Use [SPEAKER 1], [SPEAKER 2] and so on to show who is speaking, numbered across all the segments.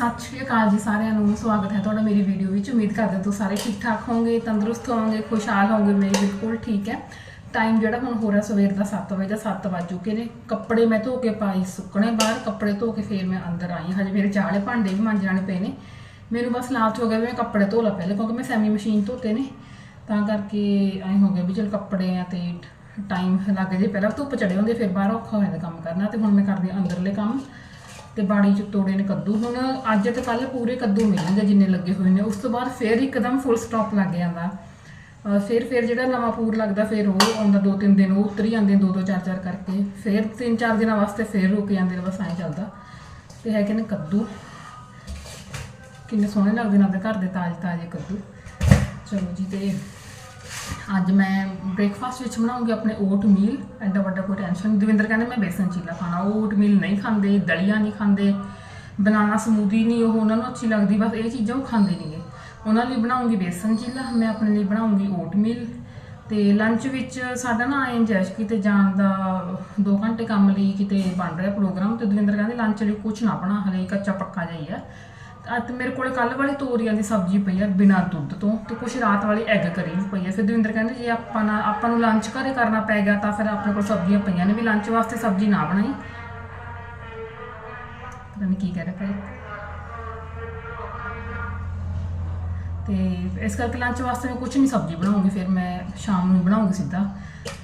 [SPEAKER 1] ਸਤਿ ਸ਼੍ਰੀ ਅਕਾਲ ਜੀ ਸਾਰਿਆਂ ਨੂੰ, ਸਵਾਗਤ ਹੈ ਤੁਹਾਡਾ ਮੇਰੀ ਵੀਡੀਓ ਵਿੱਚ। ਉਮੀਦ ਕਰਦੇ ਹਾਂ ਤੁਸੀਂ ਸਾਰੇ ਠੀਕ ਠਾਕ ਹੋਵੋਗੇ, ਤੰਦਰੁਸਤ ਹੋਵੋਗੇ, ਖੁਸ਼ਹਾਲ ਹੋਵੋਗੇ। ਮੈਂ ਬਿਲਕੁਲ ਠੀਕ ਹੈ। ਟਾਈਮ ਜਿਹੜਾ ਹੁਣ ਹੋ ਰਿਹਾ ਸਵੇਰ ਦਾ 7 ਵਜੇ ਦਾ 7 ਵੱਜ ਚੁੱਕੇ ਨੇ। ਕੱਪੜੇ ਮੈਂ ਧੋ ਕੇ ਪਾਈ ਸੁੱਕਣੇ ਬਾਹਰ। ਕੱਪੜੇ ਧੋ ਕੇ ਫੇਰ ਮੈਂ ਅੰਦਰ ਆਈ ਹਜੇ ਮੇਰੇ ਚਾਲੇ ਭਾਂਡੇ ਵੀ ਮਾਂਜਣੇ ਜਾਣੇ ਪਏ ਨੇ। ਮੈਨੂੰ ਬਸ ਲਾਲਚ ਹੋ ਗਿਆ ਵੀ ਮੈਂ ਕੱਪੜੇ ਧੋ ਲਾ ਪਹਿਲੇ, ਕਿਉਂਕਿ ਮੈਂ ਸੈਮੀ ਮਸ਼ੀਨ ਧੋਤੇ ਨੇ। ਤਾਂ ਕਰਕੇ ਐਂ ਹੋ ਗਿਆ ਵੀ ਚਲ ਕੱਪੜੇ ਆ ਤੇ ਟਾਈਮ ਲੱਗ ਜੇ। ਪਹਿਲਾਂ ਧੁੱਪ ਚੜੇ ਹੁੰਦੇ, ਫਿਰ ਬਾਹਰ ਔਖਾ ਹੋ ਜਾਂਦਾ ਕੰਮ ਕਰਨਾ। ਤੇ ਹੁਣ ਮੈਂ ਕਰਦੀ ਹਾਂ ਅੰਦਰਲੇ ਕੰਮ। ਤੇ ਬਾੜੀ ਚ ਤੋੜੇ ਨੇ ਕੱਦੂ। ਹੁਣ ਅੱਜ ਤੇ ਕੱਲ ਪੂਰੇ ਕੱਦੂ ਮਿਲਣਗੇ ਜਿੰਨੇ ਲੱਗੇ ਹੋਏ ਨੇ। ਉਸ ਤੋਂ ਬਾਅਦ ਫੇਰ ਇੱਕਦਮ ਫੁੱਲ ਸਟਾਪ ਲੱਗ ਜਾਂਦਾ। ਫਿਰ ਫਿਰ ਜਿਹੜਾ ਨਵਾਂ ਪੂਰ ਲੱਗਦਾ, ਫਿਰ ਉਹ ਆਉਂਦਾ ਦੋ ਤਿੰਨ ਦਿਨ, ਉਹ ਉਤਰੀ ਜਾਂਦੇ ਦੋ ਦੋ, ਚਾਰ ਚਾਰ ਕਰਕੇ। ਫਿਰ ਤਿੰਨ ਚਾਰ ਦਿਨਾਂ ਵਾਸਤੇ ਫਿਰ ਰੁਕ ਜਾਂਦੇ ਨੇ, ਬਸ ਐਂ ਚੱਲਦਾ। ਤੇ ਹੈਗੇ ਨੇ ਕੱਦੂ। ਕਿੰਨੇ ਸੋਹਣੇ ਲੱਗਦੇ ਨੇ ਆਪਣੇ ਘਰ ਦੇ ਤਾਜ਼ੇ ਤਾਜ਼ੇ ਕੱਦੂ। ਚਲੋ ਜੀ, ਤੇ ਅੱਜ ਮੈਂ ਬ੍ਰੇਕਫਾਸਟ ਵਿੱਚ ਬਣਾਉਂਗੀ ਆਪਣੇ ਓਟ ਮੀਲ ਐਡਾ ਵੱਡਾ ਕੋਈ ਟੈਨਸ਼ਨ ਦਵਿੰਦਰ ਕਹਿੰਦੇ ਮੈਂ ਬੇਸਨ ਚੀਲਾ ਖਾਣਾ। ਓਟ ਮੀਲ ਨਹੀਂ ਖਾਂਦੇ, ਦਲੀਆ ਨਹੀਂ ਖਾਂਦੇ, ਬਨਾਨਾ ਸਮੂਦੀ ਨਹੀਂ, ਉਹ ਉਹਨਾਂ ਨੂੰ ਅੱਛੀ ਲੱਗਦੀ, ਬਸ ਇਹ ਚੀਜ਼ਾਂ ਉਹ ਖਾਂਦੇ ਨਹੀਂਗੇ ਉਹਨਾਂ ਲਈ ਬਣਾਉਂਗੀ ਬੇਸਨ ਚੀਲਾ, ਮੈਂ ਆਪਣੇ ਲਈ ਬਣਾਉਂਗੀ ਓਟ ਮੀਲ ਤੇ ਲੰਚ ਵਿੱਚ ਸਾਡਾ ਨਾ ਐਂ ਜੈਸ਼ ਕਿਤੇ ਜਾਣ ਦਾ 2 ਘੰਟੇ ਕੰਮ ਲਈ ਕਿਤੇ ਬਣ ਰਿਹਾ ਪ੍ਰੋਗਰਾਮ ਤੇ ਦਵਿੰਦਰ ਕਹਿੰਦੇ ਲੰਚ ਲਈ ਕੁਝ ਨਾ ਬਣਾ ਹਲੇ ਕੱਚਾ ਪੱਕਾ ਜਾਈ ਹੈ ਅੱਜ ਮੇਰੇ ਕੋਲੇ ਕੱਲ ਵਾਲੀ ਤੋਰੀਆਂ ਦੀ ਸਬਜ਼ੀ ਪਈ ਆ ਬਿਨਾਂ ਦੁੱਧ ਤੋਂ ਤੇ ਕੁਛ ਰਾਤ ਵਾਲੀ ਐਗ ਕਰੀ ਵੀ ਪਈ ਆ। ਫਿਰ ਦਵਿੰਦਰ ਕਹਿੰਦੇ ਜੇ ਆਪਾਂ ਨਾ ਆਪਾਂ ਨੂੰ ਲੰਚ ਘਰੇ ਕਰਨਾ ਪੈ ਗਿਆ ਤਾਂ ਫਿਰ ਆਪਣੇ ਕੋਲ ਸਬਜ਼ੀਆਂ ਪਈਆਂ ਨੇ ਵੀ ਲੰਚ ਵਾਸਤੇ ਸਬਜ਼ੀ ਨਾ ਬਣਾਈ। ਪਤਾ ਨਹੀਂ ਕੀ ਕਹਿ ਰਿਹਾ ਭਾਈ ਤੇ ਇਸ ਕਰਕੇ ਲੰਚ ਵਾਸਤੇ ਮੈਂ ਕੁਝ ਨਹੀਂ ਸਬਜ਼ੀ ਬਣਾਉਂਗੀ ਫਿਰ ਮੈਂ ਸ਼ਾਮ ਨੂੰ ਬਣਾਉਂਗੀ ਸਿੱਧਾ।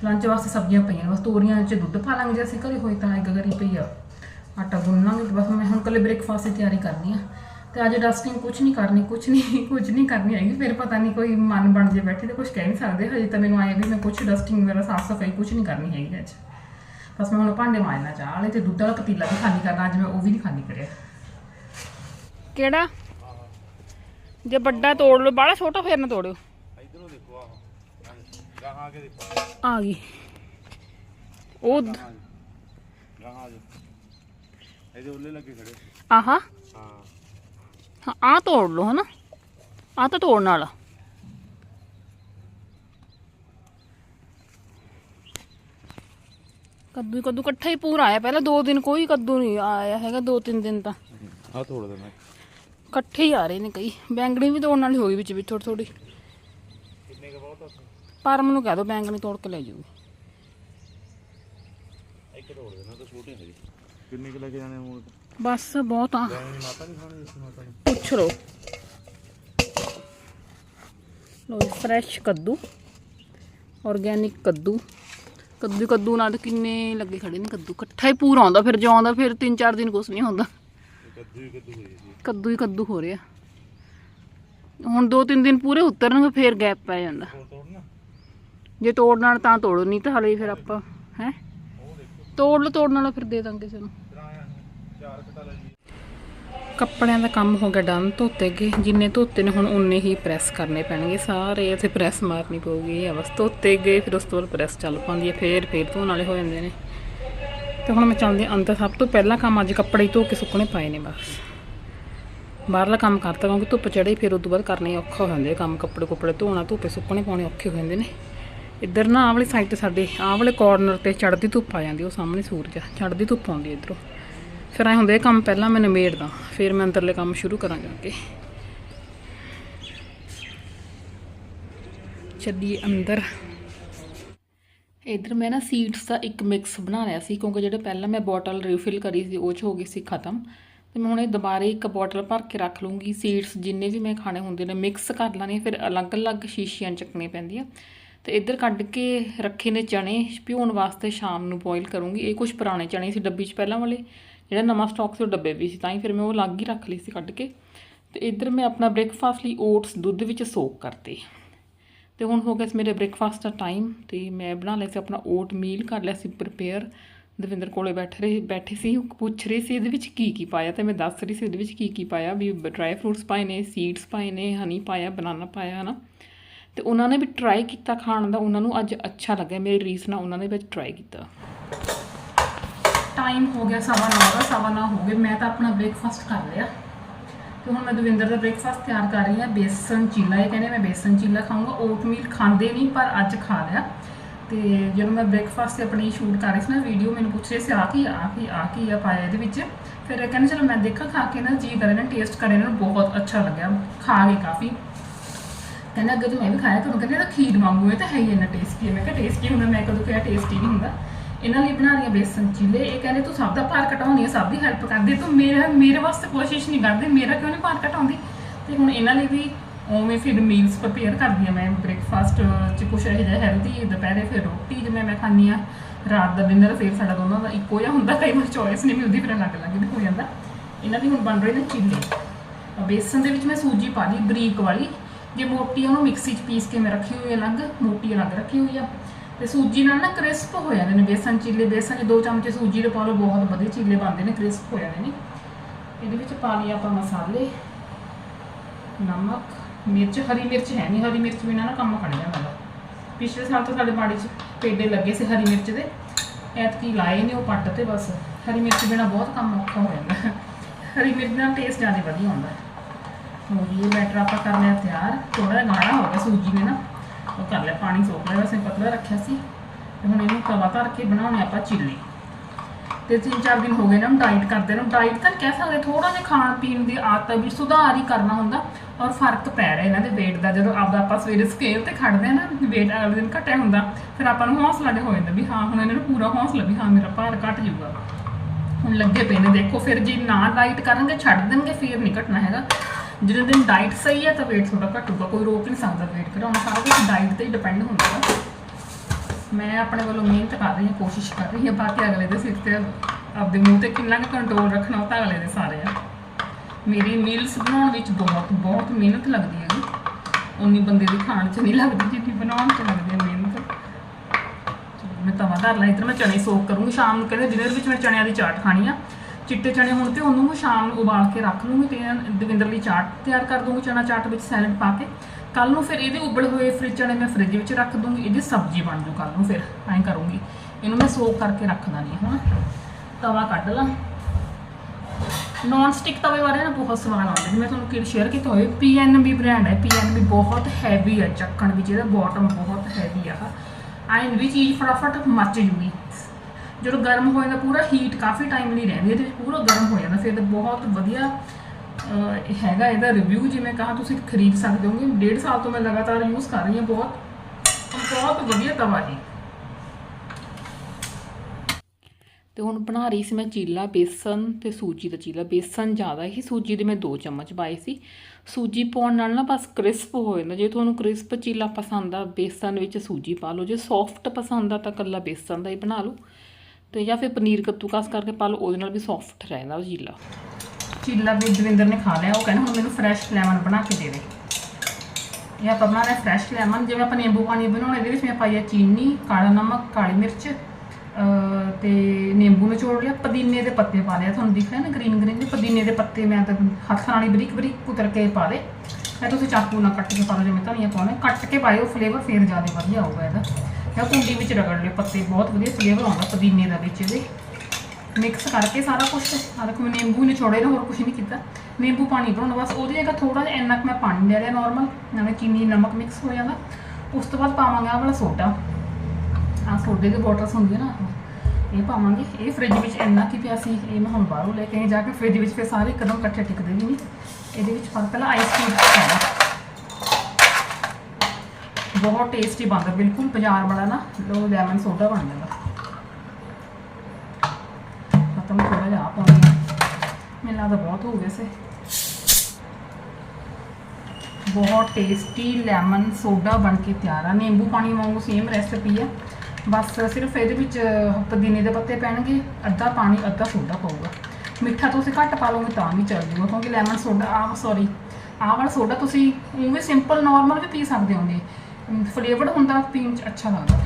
[SPEAKER 1] ਲੰਚ ਵਾਸਤੇ ਸਬਜ਼ੀਆਂ ਪਈਆਂ ਨੇ, ਬਸ ਤੋਰੀਆਂ ਚ ਦੁੱਧ ਪਾ ਲਾਂਗੇ ਜੇ ਅਸੀਂ ਘਰੇ ਹੋਈ ਤਾਂ ਐਗ ਕਰੀ ਪਈ ਆ। ਆਟਾ ਗੁੰਨ ਲਾਂਗੇ ਬਸ ਮੈਂ ਹੁਣ ਕੱਲੇ ਬ੍ਰੇਕਫਾਸਟ ਦੀ ਤਿਆਰੀ ਕਰਨੀ ਆ। ਤੇ ਅੱਜ ਡਸਟਿੰਗ ਕੁਝ ਨਹੀਂ ਕਰਨੀ ਕੁਝ ਨਹੀਂ ਕੁਝ ਨਹੀਂ ਕਰਨੀ ਹੈਗੀ। ਫਿਰ ਪਤਾ ਨਹੀਂ ਕੋਈ ਮਨ ਬਣ ਜੇ ਬੈਠੇ ਤੇ ਕੁਝ ਕਹਿ ਨਹੀਂ ਸਕਦੇ। ਹਜੇ ਤਾਂ ਮੈਨੂੰ ਆਏ ਵੀ ਮੈਂ ਕੁਝ ਡਸਟਿੰਗ ਵਗੈਰਾ ਸਾਫ਼ ਸਫ਼ਾਈ ਕੁਝ ਨਹੀਂ ਕਰਨੀ ਹੈਗੀ ਅੱਜ। ਬਸ ਮੈਂ ਹੁਣ ਭਾਂਡੇ ਮਾਂਜਣਾ ਚਾਹ ਵਾਲੇ ਤੇ ਦੁੱਧ ਵਾਲਾ ਪਤੀਲਾ ਵੀ ਖਾਲੀ ਕਰਨਾ ਅੱਜ ਮੈਂ ਉਹ ਵੀ ਨਹੀਂ ਖਾਲੀ ਕਰਿਆ।
[SPEAKER 2] ਕਿਹੜਾ? ਜੇ ਵੱਡਾ ਤੋੜ ਲਓ ਬਾਹਲਾ ਛੋਟਾ ਫੇਰ ਨਾ ਤੋੜਿਓ।
[SPEAKER 3] ਇਧਰੋਂ ਦੇਖੋ ਆਹ। ਗਾਹਾਂ ਆ ਕੇ ਦੇਖੋ।
[SPEAKER 2] ਆ ਗਈ। ਉਹ
[SPEAKER 3] ਗਾਹਾਂ ਆ ਜਾ ਇਹਦੇ ਉੱਲੇ ਲੱਗੇ ਖੜੇ।
[SPEAKER 2] ਆਹਾ।
[SPEAKER 3] ਹਾਂ।
[SPEAKER 2] ਹਾਂ ਆ ਤੋੜ ਲਓ ਹਨਾ ਆ ਤਾਂ ਤੋੜਨ ਵਾਲਾ ਕੱਦੂ ਹੀ ਕੱਦੂ ਇਕੱਠਾ ਹੀ ਪੂਰਾ ਆਇਆ ਪਹਿਲਾਂ ਦੋ ਦਿਨ ਕੋਈ ਕੱਦੂ ਨਹੀਂ ਆਇਆ ਹੈਗਾ ਦੋ ਤਿੰਨ ਦਿਨ ਤਾਂ
[SPEAKER 3] ਆ ਤੋੜ ਦੇਣਾ
[SPEAKER 2] ਇਕੱਠੇ ਹੀ ਆ ਰਹੇ ਨੇ ਕਈ ਬੈਂਗਣੀ ਵੀ ਤੋੜਨ ਵਾਲੀ ਹੋ ਗਈ ਵਿੱਚ ਵਿੱਚ ਥੋੜੀ ਥੋੜੀ
[SPEAKER 3] ਕਿੰਨੇ ਕ ਬਹੁਤ ਆ
[SPEAKER 2] ਪਰਮ ਨੂੰ ਕਹਿ ਦੋ ਬੈਂਗਣੀ ਤੋੜ ਕੇ ਲੈ ਜਾਊਗੀ
[SPEAKER 3] ਇੱਕ ਤੋੜ ਦੇਣਾ ਤਾਂ ਛੋਟੇ ਹਜੇ ਕਿੰਨੇ ਕ ਲੈ ਕੇ ਜਾਣੇ ਮੂਲ
[SPEAKER 2] ਬਸ ਬਹੁਤ ਆ। ਪੁੱਛ ਲੋ ਲੋ ਫਰੈਸ਼ ਕੱਦੂ ਆਰਗੇਨਿਕ ਕੱਦੂ। ਕੱਦੂ ਕੱਦੂ ਨਾਲ ਤਾਂ ਕਿੰਨੇ ਲੱਗੇ ਖੜੇ ਨੇ ਕੱਦੂ। ਇਕੱਠਾ ਹੀ ਪੂਰਾ ਆਉਂਦਾ, ਫਿਰ ਜੋ ਆਉਂਦਾ, ਫਿਰ 3-4 ਦਿਨ ਕੁਛ ਨਹੀਂ ਹੁੰਦਾ।
[SPEAKER 3] ਕੱਦੂ ਹੀ ਕੱਦੂ
[SPEAKER 2] ਹੋ ਰਿਹਾ। ਹੁਣ 2-3 ਦਿਨ ਪੂਰੇ ਉਤਰਨਗੇ, ਫਿਰ ਗੈਪ ਪੈ ਜਾਂਦਾ।
[SPEAKER 3] ਤੋੜ ਤੋੜਨਾ
[SPEAKER 2] ਜੇ ਤੋੜਨ ਨਾਲ ਤਾਂ ਤੋੜੋ, ਨਹੀਂ ਤਾਂ ਹਲੇ ਫਿਰ ਆਪਾਂ, ਹੈ? ਤੋੜ ਲਓ, ਤੋੜਨ ਵਾਲਾ ਫਿਰ ਦੇ ਦਾਂਗੇ ਕਿਸੇ ਨੂੰ
[SPEAKER 1] ਕੱਪੜਿਆਂ ਦਾ ਕੰਮ ਹੋ ਗਿਆ ਡਨ, ਧੋਤੇ ਗਏ। ਜਿੰਨੇ ਧੋਤੇ ਨੇ, ਹੁਣ ਉਨੇ ਹੀ ਪ੍ਰੈਸ ਕਰਨੇ ਪੈਣਗੇ। ਸਾਰੇ ਇੱਥੇ ਪ੍ਰੈਸ ਮਾਰਨੀ ਪਊਗੀ, ਇਹ ਬਸ ਧੋਤੇ ਗਏ, ਫਿਰ ਉਸ ਤੋਂ ਬਾਅਦ ਪ੍ਰੈਸ ਚੱਲ ਪਾਉਂਦੀ ਹੈ, ਫੇਰ ਫੇਰ ਧੋਣ ਵਾਲੇ ਹੋ ਜਾਂਦੇ ਨੇ। ਤੇ ਹੁਣ ਮੈਂ ਚੱਲਦੀ ਅੰਦਰ ਸਭ ਤੋਂ ਪਹਿਲਾਂ ਕੰਮ ਅੱਜ ਕੱਪੜੇ ਹੀ ਧੋ ਕੇ ਸੁੱਕਣੇ ਪਾਏ ਨੇ ਬਸ। ਬਾਹਰਲਾ ਕੰਮ ਕਰਤਾ, ਕਿਉਂਕਿ ਧੁੱਪ ਚੜੇ ਫਿਰ ਉਸ ਤੋਂ ਬਾਅਦ ਕਰਨੇ ਔਖਾ ਹੋ ਜਾਂਦੇ ਕੰਮ। ਕੱਪੜੇ ਕੁੱਪੜੇ ਧੋਣਾ, ਧੁੱਪੇ ਸੁੱਕਣੇ ਪਾਉਣੇ ਔਖੇ ਹੋ ਜਾਂਦੇ ਨੇ। ਇੱਧਰ ਨਾ ਆਹ ਵਾਲੀ ਸਾਈਡ ਤੇ ਸਾਡੇ, ਆਹ ਵਾਲੇ ਕਾਰਨਰ ਤੇ ਚੜ੍ਹਦੀ ਧੁੱਪ ਆ ਜਾਂਦੀ, ਉਹ ਸਾਹਮਣੇ ਸੂਰਜ ਆ, ਚੜ੍ਹਦੀ ਧੁੱਪ ਆਉਂਦੀ ਇੱਧਰੋਂ। ਫਿਰ ਐ ਹੁੰਦੇ ਇਹ ਕੰਮ ਪਹਿਲਾਂ ਮੈਂ ਨਿਬੇੜਦਾ, ਫਿਰ ਮੈਂ ਅੰਦਰਲੇ ਕੰਮ ਸ਼ੁਰੂ ਕਰਾਂ ਜਾ ਕੇ। ਚੱਲੀਏ ਅੰਦਰ। ਇਧਰ ਮੈਂ ਨਾ ਸੀਡਸ ਦਾ ਇੱਕ ਮਿਕਸ ਬਣਾ ਲਿਆ ਸੀ, ਕਿਉਂਕਿ ਜਿਹੜੇ ਪਹਿਲਾਂ ਮੈਂ ਬੋਟਲ ਰੀਫਿਲ ਕਰੀ ਸੀ, ਉਹ ਚ ਹੋ ਗਈ ਸੀ ਖਤਮ। ਤੇ ਮੈਂ ਹੁਣ ਇਹ ਦੁਬਾਰੇ ਇੱਕ ਬੋਟਲ ਭਰ ਕੇ ਰੱਖ ਲੂੰਗੀ। ਸੀਡਸ ਜਿੰਨੇ ਵੀ ਮੈਂ ਖਾਣੇ ਹੁੰਦੇ ਨੇ ਮਿਕਸ ਕਰ ਲਾਣੇ, ਫਿਰ ਅਲੱਗ-ਅਲੱਗ ਸ਼ੀਸ਼ੀਆਂ 'ਚ ਚੱਕਣੀ ਪੈਂਦੀ ਆ ਤੇ ਇੱਧਰ ਕੱਢ ਕੇ ਰੱਖੇ ਨੇ ਚਣੇ, ਭਿਉਣ ਵਾਸਤੇ ਸ਼ਾਮ ਨੂੰ ਬੋਇਲ ਕਰੂੰਗੀ। ਇਹ ਕੁਝ ਪੁਰਾਣੇ ਚਣੇ ਸੀ, ਡੱਬੀ 'ਚ ਪਹਿਲਾਂ ਵਾਲੇ। ਜਿਹੜਾ ਨਵਾਂ ਸਟਾਕ ਸੀ ਉਹ ਡੱਬੇ ਵੀ ਸੀ, ਤਾਂ ਹੀ ਫਿਰ ਮੈਂ ਉਹ ਅਲੱਗ ਹੀ ਰੱਖ ਲਈ ਸੀ ਕੱਢ ਕੇ। ਤੇ ਇੱਧਰ ਮੈਂ ਆਪਣਾ ਬ੍ਰੇਕਫਾਸਟ ਲਈ ਓਟਸ ਦੁੱਧ ਵਿੱਚ ਸੋਕ ਕਰਤੇ। ਤੇ ਹੁਣ ਹੋ ਗਿਆ ਸੀ ਮੇਰੇ ਬ੍ਰੇਕਫਾਸਟ ਦਾ ਟਾਈਮ ਤੇ ਮੈਂ ਬਣਾ ਲਿਆ ਸੀ ਆਪਣਾ ਓਟ ਮੀਲ ਕਰ ਲਿਆ ਸੀ ਪ੍ਰਿਪੇਅਰ ਦਵਿੰਦਰ ਕੋਲੇ ਬੈਠ ਰਹੇ, ਬੈਠੇ ਸੀ, ਉਹ ਪੁੱਛ ਰਹੇ ਸੀ ਇਹਦੇ ਵਿੱਚ ਕੀ ਕੀ ਪਾਇਆ ਤੇ ਮੈਂ ਦੱਸ ਰਹੀ ਸੀ ਇਹਦੇ ਵਿੱਚ ਕੀ ਕੀ ਪਾਇਆ ਵੀ ਡਰਾਈ ਫਰੂਟਸ ਪਾਏ ਨੇ ਸੀਡਸ ਪਾਏ ਨੇ ਹਨੀ ਪਾਇਆ ਬਨਾਨਾ ਪਾਇਆ, ਹਨਾ। ਤੇ ਉਹਨਾਂ ਨੇ ਵੀ ਟਰਾਈ ਕੀਤਾ ਖਾਣ ਦਾ, ਉਹਨਾਂ ਨੂੰ ਅੱਜ ਅੱਛਾ ਲੱਗਿਆ, ਮੇਰੀ ਰੀਸ ਨਾਲ ਉਹਨਾਂ ਨੇ ਵੀ ਟਰਾਈ ਕੀਤਾ। ਟਾਈਮ ਹੋ ਗਿਆ ਸਵਾ ਨੌ ਦਾ, ਸਵਾ ਨੌ ਹੋ ਗਏ। ਮੈਂ ਤਾਂ ਆਪਣਾ ਬ੍ਰੇਕਫਾਸਟ ਕਰ ਲਿਆ। ਤੇ ਹੁਣ ਮੈਂ ਦਵਿੰਦਰ ਦਾ ਬ੍ਰੇਕਫਾਸਟ ਤਿਆਰ ਕਰ ਰਹੀ ਹਾਂ। ਬੇਸਨ ਚੀਲਾ, ਇਹ ਕਹਿੰਦੇ ਮੈਂ ਬੇਸਨ ਚੀਲਾ ਖਾਊਂਗਾ। ਓਟਮੀਲ ਖਾਂਦੇ ਨਹੀਂ, ਪਰ ਅੱਜ ਖਾ ਲਿਆ। ਤੇ ਜਦੋਂ ਮੈਂ ਬ੍ਰੇਕਫਾਸਟ ਤੇ ਆਪਣੀ ਸ਼ੂਟ ਕਰ ਰਹੀ ਸੀ ਨਾ ਵੀਡੀਓ ਮੈਨੂੰ ਪੁੱਛ ਰਹੇ ਸੀ, ਆ ਕੀ ਆ ਕੀ ਆ ਕੀ ਆ ਪਾਇਆ ਇਹਦੇ ਵਿੱਚ? ਫਿਰ ਕਹਿੰਦੇ, ਚਲੋ ਮੈਂ ਦੇਖਾਂ, ਖਾ ਕੇ ਨਾ ਜੀ ਕਰੇ ਨਾ ਟੇਸਟ ਕਰੇ ਨਾ ਬਹੁਤ ਅੱਛਾ ਲੱਗਿਆ। ਖਾ ਕੇ ਕਾਫੀ। ਕਹਿੰਦਾ, ਅੱਗੇ ਤੋਂ ਮੈਂ ਵੀ ਖਾਇਆ ਤੁਹਾਨੂੰ ਕਹਿੰਦੇ, ਇਹਦਾ ਖੀਰ ਵਾਂਗੂ ਇਹ ਤਾਂ ਹੈ ਹੀ ਇੰਨਾ ਟੇਸਟੀ ਹੈ। ਮੈਂ ਕਿਹਾ ਟੇਸਟੀ ਹੁੰਦਾ, ਮੈਂ ਕਦੋਂ ਕਿਹਾ ਟੇਸਟੀ ਨਹੀਂ ਹੁੰਦਾ। ਇਹਨਾਂ ਲਈ ਬਣਾ ਲਈਆਂ ਬੇਸਨ ਚੀਲੇ। ਇਹ ਕਹਿੰਦੇ, ਤੂੰ ਸਭ ਦਾ ਭਾਰ ਘਟਾਉਣੀ ਹੈ ਸਭ ਦੀ ਹੈਲਪ ਕਰਦੀ। ਤੂੰ ਮੇਰਾ, ਮੇਰੇ ਵਾਸਤੇ ਕੋਸ਼ਿਸ਼ ਨਹੀਂ ਕਰਦੀ। ਮੇਰਾ ਕਿਉਂ ਨਹੀਂ ਭਾਰ ਘਟਾਉਂਦੀ? ਤੇ ਹੁਣ ਇਹਨਾਂ ਲਈ ਵੀ ਉਵੇਂ ਫਿਰ ਮੀਲਸ ਪ੍ਰਪੇਅਰ ਕਰਦੀ ਆ ਮੈਂ। ਬ੍ਰੇਕਫਾਸਟ ਚ ਕੁਛ ਇਹ ਜਿਹਾ ਹੈਲਦੀ ਦੁਪਹਿਰੇ ਫਿਰ ਰੋਟੀ ਜਿਵੇਂ ਮੈਂ ਖਾਂਦੀ ਆ। ਰਾਤ ਦਾ ਡਿਨਰ ਫਿਰ ਸਾਡਾ ਦੋਨਾਂ ਦਾ ਇੱਕੋ ਜਿਹਾ ਹੁੰਦਾ। ਕਈ ਵਾਰ ਚੋਇਸ ਨਹੀਂ ਮਿਲਦੀ, ਫਿਰ ਅਲੱਗ ਅਲੱਗ ਵੀ ਹੋ ਜਾਂਦਾ। ਇਹਨਾਂ ਦੀ ਹੁਣ ਬਣ ਰਹੀ ਨੇ ਚੀਲੇ। ਬੇਸਨ ਦੇ ਵਿੱਚ ਮੈਂ ਸੂਜੀ ਪਾ ਲਈ ਬਰੀਕ ਵਾਲੀ। ਜੇ ਮੋਟੀ ਆ, ਉਹਨੂੰ ਮਿਕਸੀ 'ਚ ਪੀਸ ਕੇ ਮੈਂ ਰੱਖੀ ਹੋਈ ਹੈ ਅਲੱਗ। ਮੋਟੀ ਅਲੱਗ ਰੱਖੀ ਹੋਈ ਆ। ਤੇ ਸੂਜੀ ਨਾਲ ਨਾ ਕ੍ਰਿਸਪ ਹੋ ਜਾਂਦੇ ਨੇ, ਬੇਸਨ, ਚੀਲੇ, ਬੇਸਨ 'ਚ ਦੋ ਚਮਚੇ ਸੂਜੀ ਦੇ ਪਾ ਲਓ, ਬਹੁਤ ਵਧੀਆ ਚੀਲੇ ਬਣਦੇ ਨੇ ਕ੍ਰਿਸਪ ਹੋ ਜਾਂਦੇ ਨੇ। ਇਹਦੇ ਵਿੱਚ ਪਾ ਲਈ ਆਪਾਂ ਮਸਾਲੇ, ਨਮਕ, ਮਿਰਚ, ਹਰੀ ਮਿਰਚ ਹੈ ਨਹੀਂ ਹਰੀ ਮਿਰਚ ਬਿਨਾਂ ਨਾ ਕੰਮ ਖੜ ਜਾਂਦਾ ਗਾ। ਪਿਛਲੇ ਸਾਲ ਤੋਂ ਸਾਡੇ ਬਾੜੀ 'ਚ ਪੇਡੇ ਲੱਗੇ ਸੀ ਹਰੀ ਮਿਰਚ ਦੇ, ਐਤਕੀ ਲਾਏ ਨੇ ਉਹ ਪੱਟ ਤੇ ਬਸ, ਹਰੀ ਮਿਰਚ ਬਿਨਾਂ ਬਹੁਤ ਕੰਮ ਔਖਾ ਹੋ ਜਾਂਦਾ। ਹਰੀ ਮਿਰਚ ਨਾਲ ਟੇਸਟ ਜ਼ਿਆਦਾ ਵਧੀਆ ਹੁੰਦਾ। ਹੋ ਜੀ, ਇਹ ਬੈਟਰ ਆਪਾਂ ਕਰ ਲਿਆ ਤਿਆਰ ਥੋੜਾ ਜਿਹਾ ਗਾੜਾ ਹੋ ਗਿਆ ਸੂਜੀ ਨੇ ਨਾ। ਉਹ ਕਰ ਲਿਆ ਪਾਣੀ ਸੋਖ ਲਿਆ, ਵੈਸੇ ਪਤਲਾ ਰੱਖਿਆ ਸੀ। ਤੇ ਹੁਣ ਇਹਨੂੰ ਤਵਾ ਧਰ ਕੇ ਬਣਾਉਣੇ ਆਪਾਂ ਚਿੱਲੇ ਤੇ ਤਿੰਨ ਚਾਰ ਦਿਨ ਹੋ ਗਏ ਨਾ ਡਾਈਟ ਕਰਦੇ ਨੂੰ। ਡਾਈਟ ਤਾਂ ਕਹਿ ਸਕਦੇ ਥੋੜਾ ਜਿਹਾ ਖਾਣ ਪੀਣ ਦੀ ਆਦਤ ਵੀ ਸੁਧਾਰ ਹੀ ਕਰਨਾ ਹੁੰਦਾ ਔਰ ਫ਼ਰਕ ਪੈ ਰਿਹਾ ਇਹਨਾਂ ਦੇ weight ਦਾ। ਜਦੋਂ ਆਪਦਾ ਆਪਾਂ ਸਵੇਰੇ ਸਕੇਲ ਤੇ ਖੜਦੇ ਆ ਨਾ, weight ਅਗਲੇ ਦਿਨ ਘਟਿਆ ਹੁੰਦਾ, ਫਿਰ ਆਪਾਂ ਨੂੰ ਹੌਸਲਾ ਜਿਹਾ ਹੋ ਜਾਂਦਾ ਵੀ ਹਾਂ, ਹੁਣ ਇਹਨਾਂ ਨੂੰ ਪੂਰਾ ਹੌਸਲਾ ਵੀ ਹਾਂ, ਮੇਰਾ ਭਾਰ ਘਟ ਜਾਊਗਾ। ਹੁਣ ਲੱਗੇ ਪਏ ਨੇ, ਦੇਖੋ ਫਿਰ ਜੇ ਨਾ ਡਾਈਟ ਕਰਨਗੇ ਛੱਡ ਦੇਣਗੇ, ਫਿਰ ਨਹੀਂ ਘਟਣਾ ਹੈਗਾ। ਜਦੋਂ ਦਿਨ ਡਾਈਟ ਸਹੀ ਹੈ ਤਾਂ weight ਥੋੜਾ ਘਟੂਗਾ ਕੋਈ ਰੋਕ ਨਹੀਂ ਸਕਦਾ weight ਘਟਾਉਣਾ ਸਾਰਾ ਕੁਝ ਡਾਈਟ ਤੇ ਹੀ ਡਿਪੈਂਡ ਹੁੰਦਾ ਹੈ ਮੈਂ ਆਪਣੇ ਵੱਲੋਂ ਮਿਹਨਤ ਕਰ ਰਹੀ ਹਾਂ, ਕੋਸ਼ਿਸ਼ ਕਰ ਰਹੀ ਹਾਂ, ਬਾਕੀ ਅਗਲੇ ਦੇ ਸਿਰ ਤੇ ਆਪਦੇ ਮੂੰਹ ਤੇ ਕਿੰਨਾ ਕੁ ਕੰਟਰੋਲ ਰੱਖਣਾ ਉਹ ਤਾਂ ਅਗਲੇ ਦੇ ਸਾਰੇ ਆ। ਮੇਰੀ ਮੀਲਸ ਬਣਾਉਣ ਵਿੱਚ ਬਹੁਤ ਬਹੁਤ ਮਿਹਨਤ ਲੱਗਦੀ ਹੈ ਜੀ ਉਨੀ ਬੰਦੇ ਦੀ ਖਾਣ 'ਚ ਨਹੀਂ ਲੱਗਦੀ ਜਿੰਨੀ ਬਣਾਉਣ 'ਚ ਲੱਗਦੀ ਹੈ ਮਿਹਨਤ। ਮੈਂ ਤਵਾ ਧਰ ਲਾਂ, ਇੱਧਰ ਮੈਂ ਚਣੇ ਸੋਕ ਕਰੂੰਗੀ। ਸ਼ਾਮ ਨੂੰ ਕਹਿੰਦੇ ਡਿਨਰ ਵਿੱਚ ਮੈਂ ਚਣਿਆਂ ਦੀ ਚਾਟ ਖਾਣੀ ਆ। ਚਿੱਟੇ ਚਣੇ ਹੁਣ ਤੇ ਉਹਨੂੰ ਮੈਂ ਸ਼ਾਮ ਨੂੰ ਉਬਾਲ ਕੇ ਰੱਖ ਲੂੰਗੀ ਤੇ ਦਵਿੰਦਰ ਲਈ ਚਾਟ ਤਿਆਰ ਕਰ ਦੂੰਗੀ, ਚਨਾ ਚਾਟ ਵਿੱਚ ਸੈਲਡ ਪਾ ਕੇ। ਕੱਲ ਨੂੰ ਫਿਰ ਇਹਦੇ ਉਬਲ ਹੋਏ ਫ੍ਰਿਜ ਚਣੇ ਮੈਂ ਫ੍ਰਿਜ ਵਿੱਚ ਰੱਖ ਦੂੰਗੀ, ਇਹਦੀ ਸਬਜ਼ੀ ਬਣ ਜੂ ਕੱਲ ਨੂੰ ਫਿਰ, ਐਂ ਕਰੂੰਗੀ। ਇਹਨੂੰ ਮੈਂ ਸੋਕ ਕਰਕੇ ਰੱਖ ਦਾਂਗੀ ਹੁਣ। ਤਵਾ ਕੱਢ ਲਾਂ। ਨੌਨ ਸਟਿਕ ਤਵੇ ਬਾਰੇ ਨਾ ਬਹੁਤ ਸਵਾਲ ਆਉਂਦੇ ਨੇ। ਮੈਂ ਤੁਹਾਨੂੰ ਕਿ ਸ਼ੇਅਰ ਕੀਤਾ ਹੋਵੇ ਪੀਐਨਬੀ ਬ੍ਰਾਂਡ ਹੈ। ਪੀਐਨਬੀ ਬਹੁਤ ਹੈਵੀ ਹੈ, ਚੱਕਣ ਵਿੱਚ ਇਹਦਾ ਬਾਟਮ ਬਹੁਤ ਹੈਵੀ ਆ। ਐਂਡ ਵੀ ਚੀਜ਼ ਫਟਾਫਟ ਮੱਚ ਜੂਗੀ। ਜਦੋਂ ਗਰਮ ਹੋ ਜਾਂਦਾ, ਪੂਰਾ ਹੀਟ ਕਾਫੀ ਟਾਈਮ ਲਈ ਰਹਿੰਦੀ ਹੈ ਤੇ ਪੂਰਾ ਗਰਮ ਹੋ ਜਾਂਦਾ। ਫਿਰ ਤਾਂ ਬਹੁਤ ਵਧੀਆ ਹੈਗਾ ਇਹਦਾ ਰਿਵਿਊ ਜਿਵੇਂ ਕਹਾ, ਤੁਸੀਂ ਖਰੀਦ ਸਕਦੇ ਹੋਗੇ। ਡੇਢ ਸਾਲ ਤੋਂ ਮੈਂ ਲਗਾਤਾਰ ਯੂਜ਼ ਕਰ ਰਹੀ ਹਾਂ ਬਹੁਤ। ਬਹੁਤ ਵਧੀਆ ਤਵਾ ਹੈ
[SPEAKER 2] ਤੇ ਹੁਣ ਬਣਾ ਰਹੀ ਸੀ ਮੈਂ ਚੀਲਾ ਬੇਸਨ ਤੇ ਸੂਜੀ ਦਾ ਚੀਲਾ। ਬੇਸਨ ਜ਼ਿਆਦਾ ਹੀ, ਸੂਜੀ ਦੇ ਮੈਂ 2 ਚਮਚ ਪਾਏ ਸੀ। ਸੂਜੀ ਪਾਉਣ ਨਾਲ ਨਾ ਬਸ ਕ੍ਰਿਸਪ ਹੋ ਜਾਂਦਾ। ਜੇ ਤੁਹਾਨੂੰ ਕ੍ਰਿਸਪ ਚੀਲਾ ਪਸੰਦ ਆ, ਬੇਸਨ ਵਿੱਚ ਸੂਜੀ ਪਾ ਲਓ। ਜੇ ਸੌਫਟ ਪਸੰਦ ਆ ਤਾਂ ਕੱਲਾ ਬੇਸਨ ਦਾ ਹੀ ਬਣਾ ਲਓ। ਤੇ ਜਾਂ ਫਿਰ ਪਨੀਰ ਕੱਦੂਕਸ ਕਰਕੇ ਪਾ ਲਓ, ਉਹਦੇ ਨਾਲ ਵੀ ਸੌਫਟ ਰਹਿੰਦਾ ਉਹ ਚੀਲਾ।
[SPEAKER 1] ਚੀਲਾ ਵੀ ਦਵਿੰਦਰ ਨੇ ਖਾ ਲਿਆ, ਉਹ ਕਹਿੰਦਾ ਹੁਣ ਮੈਨੂੰ ਫਰੈਸ਼ ਲੈਮਨ ਬਣਾ ਕੇ ਦੇ ਦੇ ਇਹ ਆਪਾਂ ਬਣਾ ਰਹੇ ਫਰੈਸ਼ ਲੈਮਨ ਜਿਵੇਂ ਆਪਾਂ ਨਿੰਬੂ ਪਾਣੀ ਬਣਾਉਣਾ, ਇਹਦੇ ਵਿੱਚ ਮੈਂ ਪਾਈ ਹੈ ਚੀਨੀ, ਕਾਲਾ ਨਮਕ, ਕਾਲੀ ਮਿਰਚ, ਅਹ, ਤੇ ਨਿੰਬੂ ਨਿਚੋੜ ਲਿਆ, ਪੁਦੀਨੇ ਦੇ ਪੱਤੇ ਪਾ ਲਿਆ ਤੁਹਾਨੂੰ ਦਿਖ ਰਿਹਾ ਨਾ ਗ੍ਰੀਨ ਗ੍ਰੀਨ ਦੇ ਪੁਦੀਨੇ ਦੇ ਪੱਤੇ, ਮੈਂ ਤਾਂ ਹੱਥ ਨਾਲ ਹੀ ਬਰੀਕ ਬਰੀਕ ਕੁਤਰ ਕੇ ਪਾ ਲਏ। ਮੈਂ ਤੁਸੀਂ ਚਾਕੂ ਨਾਲ ਕੱਟ ਕੇ ਪਾ ਲਓ, ਜਿਵੇਂ ਧਨੀਆ ਪਾਉਣਾ ਕੱਟ ਕੇ ਪਾਇਓ ਫਲੇਵਰ ਫੇਰ ਜ਼ਿਆਦਾ ਵਧੀਆ ਆਊਗਾ ਇਹਦਾ। ਇਹ ਕੁੰਡੀ ਵਿੱਚ ਰਗੜ ਲਿਓ ਪੱਤੇ, ਬਹੁਤ ਵਧੀਆ ਫਲੇਵਰ ਆਉਂਦਾ ਪੁਦੀਨੇ ਦਾ ਵਿੱਚ ਇਹਦੇ। ਮਿਕਸ ਕਰਕੇ ਸਾਰਾ ਕੁਝ ਆ ਦੇਖੋ ਮੈਂ ਨਿੰਬੂ ਹੀ ਨਿਚੋੜੇ ਨਾ, ਹੋਰ ਕੁਝ ਨਹੀਂ ਕੀਤਾ। ਨਿੰਬੂ ਪਾਣੀ ਬਣਾਉਣਾ ਬਸ ਉਹਦੀ ਜਗ੍ਹਾ ਥੋੜਾ ਜਿਹਾ ਇੰਨਾ ਕੁ ਮੈਂ ਪਾਣੀ ਲੈ ਲਿਆ ਨਾਰਮਲ ਨਾਲੇ ਚੀਨੀ, ਨਮਕ ਮਿਕਸ ਹੋ ਜਾਂਦਾ। ਉਸ ਤੋਂ ਬਾਅਦ ਪਾਵਾਂਗੇ ਆਹ ਵਾਲਾ ਸੋਡਾ। ਆਹ ਸੋਡੇ ਦੀ ਬੋਟਲਸ ਹੁੰਦੀਆਂ ਨਾ, ਇਹ ਪਾਵਾਂਗੇ। ਇਹ ਫ੍ਰਿਜ ਵਿੱਚ ਇੰਨਾ ਕੀ ਪਿਆ ਸੀ, ਇਹ ਮੈਂ ਹੁਣ ਬਾਹਰੋਂ ਲੈ ਕੇ ਜਾ ਕੇ ਫ੍ਰਿਜ ਵਿੱਚ ਫਿਰ ਸਾਰੇ ਇੱਕਦਮ ਇਕੱਠੇ ਟਿਕਦੇ ਵੀ ਨਹੀਂ। ਇਹਦੇ ਵਿੱਚ ਫ਼ਰਕ ਪਹਿਲਾਂ ਆਈਸ ਕਿਊਬ ਪਾਉਣਾ। ਬਹੁਤ ਟੇਸਟੀ ਬਣਦਾ, ਬਿਲਕੁਲ ਬਾਜ਼ਾਰ ਵਾਲਾ ਨਾ ਲੋ ਲੈਮਨ ਸੋਡਾ ਬਣ ਜਾਂਦਾ। ਖਤਮ ਥੋੜਾ ਜਿਹਾ ਆਹ ਮੈਨੂੰ ਲੱਗਦਾ ਬਹੁਤ ਹੋ ਗਏ ਸੇ। ਬਹੁਤ ਟੇਸਟੀ ਲੈਮਨ ਸੋਡਾ ਬਣ ਕੇ ਤਿਆਰ ਆ। ਨਿੰਬੂ ਪਾਣੀ ਵਾਂਗੂ ਸੇਮ ਰੈਸਪੀ ਆ। ਬਸ ਸਿਰਫ ਇਹਦੇ ਵਿੱਚ ਪੁਦੀਨੇ ਦੇ ਪੱਤੇ ਪੈਣਗੇ, ਅੱਧਾ ਪਾਣੀ, ਅੱਧਾ ਸੋਡਾ ਪਊਗਾ। ਮਿੱਠਾ ਤੁਸੀਂ ਘੱਟ ਪਾ ਲਓਗੇ ਤਾਂ ਵੀ ਚੱਲ ਜੂਗਾ, ਕਿਉਂਕਿ ਲੈਮਨ ਸੋਡਾ ਆਹ ਸੌਰੀ ਆਹ ਵਾਲਾ ਸੋਡਾ ਤੁਸੀਂ ਉਵੇਂ ਸਿੰਪਲ ਨਾਰਮਲ ਵੀ ਪੀ ਸਕਦੇ ਹੋਗੇ। ਫਲੇਵਰਡ ਹੁੰਦਾ ਪੀਣ ਚ ਅੱਛਾ ਲੱਗਦਾ।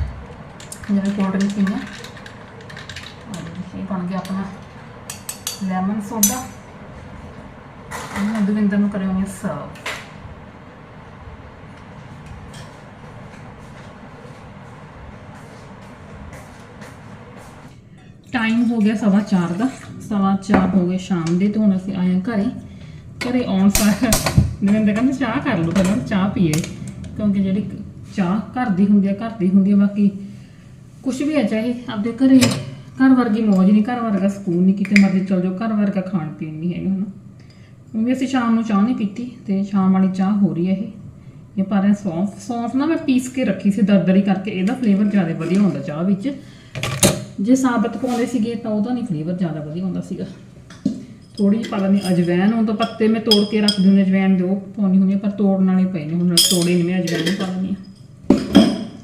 [SPEAKER 1] ਜਿਵੇਂ ਕੋਲਡ ਡਰਿੰਕ ਪੀਂਦੇ ਇਹ ਬਣ ਗਿਆ ਆਪਣਾ ਲੈਮਨ ਸੋਡਾ। ਇਹਨੂੰ ਦਵਿੰਦਰ ਨੂੰ ਕਰਿਓ ਸਰਵ ਟਾਈਮ ਹੋ ਗਿਆ ਸਵਾ 4 ਦਾ। ਸਵਾ 4 ਹੋ ਗਏ ਸ਼ਾਮ ਦੇ ਤੇ ਹੁਣ ਅਸੀਂ ਆਏ ਹਾਂ ਘਰੇ। ਘਰੇ ਆਉਣ ਸਾਰ ਦਵਿੰਦਰ ਕਹਿੰਦਾ ਚਾਹ ਕਰ ਲਓ ਪਹਿਲਾਂ, ਚਾਹ ਪੀਏ। ਕਿਉਂਕਿ ਜਿਹੜੀ ਚਾਹ ਘਰ ਦੀ ਹੁੰਦੀ ਆ ਘਰ ਦੀ ਹੁੰਦੀ ਆ ਬਾਕੀ ਕੁਝ ਵੀ ਹੈ ਚਾਹੇ ਆਪਦੇ ਘਰੇ। ਘਰ ਵਰਗੀ ਮੌਜ ਨਹੀਂ ਘਰ ਵਰਗਾ ਸਕੂਨ ਨਹੀਂ ਕਿਤੇ ਮਰਜ਼ੀ ਚਲ ਜਾਓ ਘਰ ਵਰਗਾ ਖਾਣ ਪੀਣ ਨਹੀਂ ਹੈਗਾ ਹਨਾ। ਹੁਣ ਵੀ ਅਸੀਂ ਸ਼ਾਮ ਨੂੰ ਚਾਹ ਨਹੀਂ ਪੀਤੀ ਤੇ ਸ਼ਾਮ ਵਾਲੀ ਚਾਹ ਹੋ ਰਹੀ ਹੈ ਇਹ। ਇਹ ਪਾ ਰਹੇ ਸੌਂਫ ਸੌਂਫ ਨਾ ਮੈਂ ਪੀਸ ਕੇ ਰੱਖੀ ਸੀ ਦਰਦਰੀ ਕਰਕੇ ਇਹਦਾ ਫਲੇਵਰ ਜ਼ਿਆਦਾ ਵਧੀਆ ਹੁੰਦਾ ਚਾਹ ਵਿੱਚ। ਜੇ ਸਾਬਤ ਪਾਉਂਦੇ ਸੀਗੇ ਤਾਂ ਉਹਦਾ ਨਹੀਂ ਫਲੇਵਰ ਜ਼ਿਆਦਾ ਵਧੀਆ ਹੁੰਦਾ ਸੀਗਾ। ਥੋੜੀ ਜਿਹੀ ਪਾ ਲੈਂਦੀ ਅਜਵੈਨ ਉਹ ਤਾਂ ਪੱਤੇ ਮੈਂ ਤੋੜ ਕੇ ਰੱਖ ਦਿੰਦੀ ਅਜਵੈਨ ਦੇ ਉਹ ਪਾਉਣੀ ਹੁੰਦੀ ਆ, ਪਰ ਤੋੜਨ ਵਾਲੇ ਪਏ ਨੇ ਹੁਣ ਤੋੜੇ ਨਹੀਂ ਮੈਂ ਅਜਵੈਨ ਨਹੀਂ ਪਾ ਲੈਂਦੀ ਹਾਂ।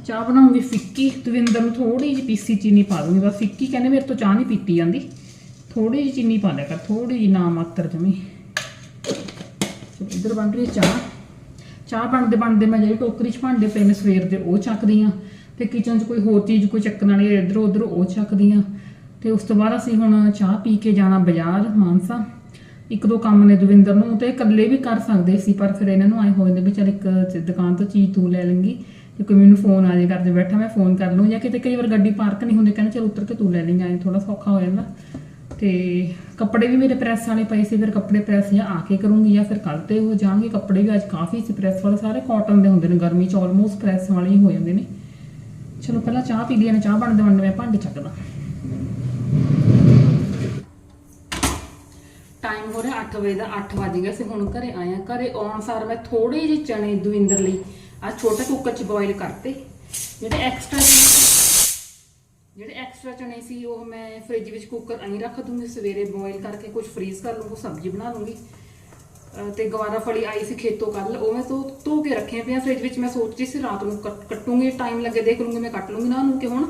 [SPEAKER 1] ਚਾਹ ਬਣਾਉਂਗੀ ਫਿੱਕੀ, ਦਵਿੰਦਰ ਨੂੰ ਥੋੜੀ ਜਿਹੀ ਪੀਸੀ ਚੀਨੀ ਪਾ ਦੂੰਗੀ, ਬਸ ਫਿੱਕੀ ਕਹਿੰਦੇ ਮੇਰੇ ਤੋਂ ਚਾਹ ਨਹੀਂ ਪੀਤੀ ਜਾਂਦੀ। ਥੋੜੀ ਜਿਹੀ ਚੀਨੀ ਪਾ ਲਿਆ ਕਰ ਥੋੜੀ ਜਿਹੀ ਨਾ ਮਾਤਰ ਜਮੀ। ਚਲੋ, ਇੱਧਰ ਬਣ ਰਹੀ ਚਾਹ। ਚਾਹ ਬਣਦੇ ਬਣਦੇ ਮੈਂ ਜਿਹੜੀ ਟੋਕਰੀ 'ਚ ਭਾਂਡੇ ਪਏ ਨੇ ਸਵੇਰ ਦੇ, ਉਹ ਚੱਕਦੀ ਆ ਤੇ ਕਿਚਨ 'ਚ ਕੋਈ ਹੋਰ ਚੀਜ਼, ਕੋਈ ਚੱਕਣ ਵਾਲੀ ਇੱਧਰ ਉੱਧਰ ਉਹ ਚੱਕਦੀ ਆ ਤੇ ਉਸ ਤੋਂ ਬਾਅਦ ਅਸੀਂ ਹੁਣ ਚਾਹ ਪੀ ਕੇ ਜਾਣਾ ਬਾਜ਼ਾਰ, ਮਾਨਸਾ। ਇੱਕ ਦੋ ਕੰਮ ਨੇ ਦਵਿੰਦਰ ਨੂੰ, ਤੇ ਇਕੱਲੇ ਵੀ ਕਰ ਸਕਦੇ ਸੀ, ਪਰ ਫਿਰ ਇਹਨਾਂ ਨੂੰ ਆਏ ਹੋਏ ਨੇ ਵੀ ਚੱਲ ਇੱਕ ਦੁਕਾਨ ਤੋਂ ਚੀਜ਼ ਤੂੰ ਲੈ ਲੈਂਗੀ। ਤੇ ਮੈਨੂੰ ਫੋਨ ਆ ਜੇ ਕਰ ਬੈਠਾ, ਮੈਂ ਫੋਨ ਕਰ ਲੂੰ ਜਾਂ ਕਿਤੇ ਕਈ ਵਾਰ ਗੱਡੀ ਪਾਰਕ ਨਹੀਂ ਹੁੰਦੀ, ਕਹਿੰਦੇ ਚਲ ਉੱਤਰ ਕੇ ਤੂੰ ਲੈ ਲੇਂਗਾ ਐ ਥੋੜਾ ਸੌਖਾ ਹੋ ਜਾਂਦਾ। ਤੇ ਕੱਪੜੇ ਵੀ ਮੇਰੇ ਪ੍ਰੈਸ ਵਾਲੇ ਪਏ ਸੀ, ਫਿਰ ਕੱਪੜੇ ਪ੍ਰੈਸ ਜਾਂ ਆ ਕੇ ਕਰੂੰਗੀ ਜਾਂ ਫਿਰ ਕੱਲ ਤੇ ਹੋ ਜਾਣਗੇ। ਕੱਪੜੇ ਵੀ ਅੱਜ ਕਾਫੀ ਸੀ ਪ੍ਰੈਸ ਵਾਲੇ, ਸਾਰੇ ਕਾਟਨ ਦੇ ਹੁੰਦੇ ਨੇ ਗਰਮੀ ਚ ਆਲਮੋਸਟ ਪ੍ਰੈਸ ਵਾਲੇ ਹੀ ਹੋ ਜਾਂਦੇ ਨੇ। ਚਲੋ ਪਹਿਲਾਂ ਚਾਹ ਪੀ ਲਈਏ ਨਾ ਚਾਹ ਬਣਦੇ ਬਣਦੇ ਮੈਂ ਭਾਂਡੇ ਚੱਕਦਾ। ਟਾਈਮ ਹੋ ਰਿਹਾ 8 ਵਜੇ ਦਾ 8 ਵਜ ਗਿਆ ਸੀ, ਹੁਣ ਘਰੇ ਆਇਆ। ਘਰੇ ਆਉਣ ਸਾਰ ਮੈਂ ਥੋੜੇ ਜਿਹੇ ਚਣੇ ਦਵਿੰਦਰ ਲਈ ਆ ਛੋਟੇ ਕੁੱਕਰ 'ਚ ਬੋਇਲ ਕਰਤੇ। ਜਿਹੜੇ ਐਕਸਟਰਾ ਜਿਹੜੇ ਐਕਸਟਰਾ ਚਣੇ ਸੀ, ਉਹ ਮੈਂ ਫ੍ਰਿਜ ਵਿੱਚ ਕੁੱਕਰ ਅਹੀਂ ਰੱਖ ਦੂੰਗੀ, ਸਵੇਰੇ ਬੋਇਲ ਕਰਕੇ ਕੁਝ ਫਰੀਜ਼ ਕਰ ਲੂੰਗੀ ਸਬਜ਼ੀ ਬਣਾ ਲੂੰਗੀ ਅਹ ਤੇ ਗਵਾਰਾ ਫਲੀ ਆਈ ਸੀ ਖੇਤੋਂ ਕੱਲ ਉਹ ਮੈਂ ਧੋ ਧੋ ਕੇ ਰੱਖੇ ਪਿਆ ਫ੍ਰਿਜ ਵਿੱਚ, ਮੈਂ ਸੋਚੀ ਸੀ ਰਾਤ ਨੂੰ ਕੱਟੂੰਗੀ ਟਾਈਮ ਲੱਗੇ ਦੇਖ ਲੂੰਗੀ ਮੈਂ ਕੱਟ ਲੂੰਗੀ ਨਾ ਉਹਨੂੰ ਕਿ ਹੁਣ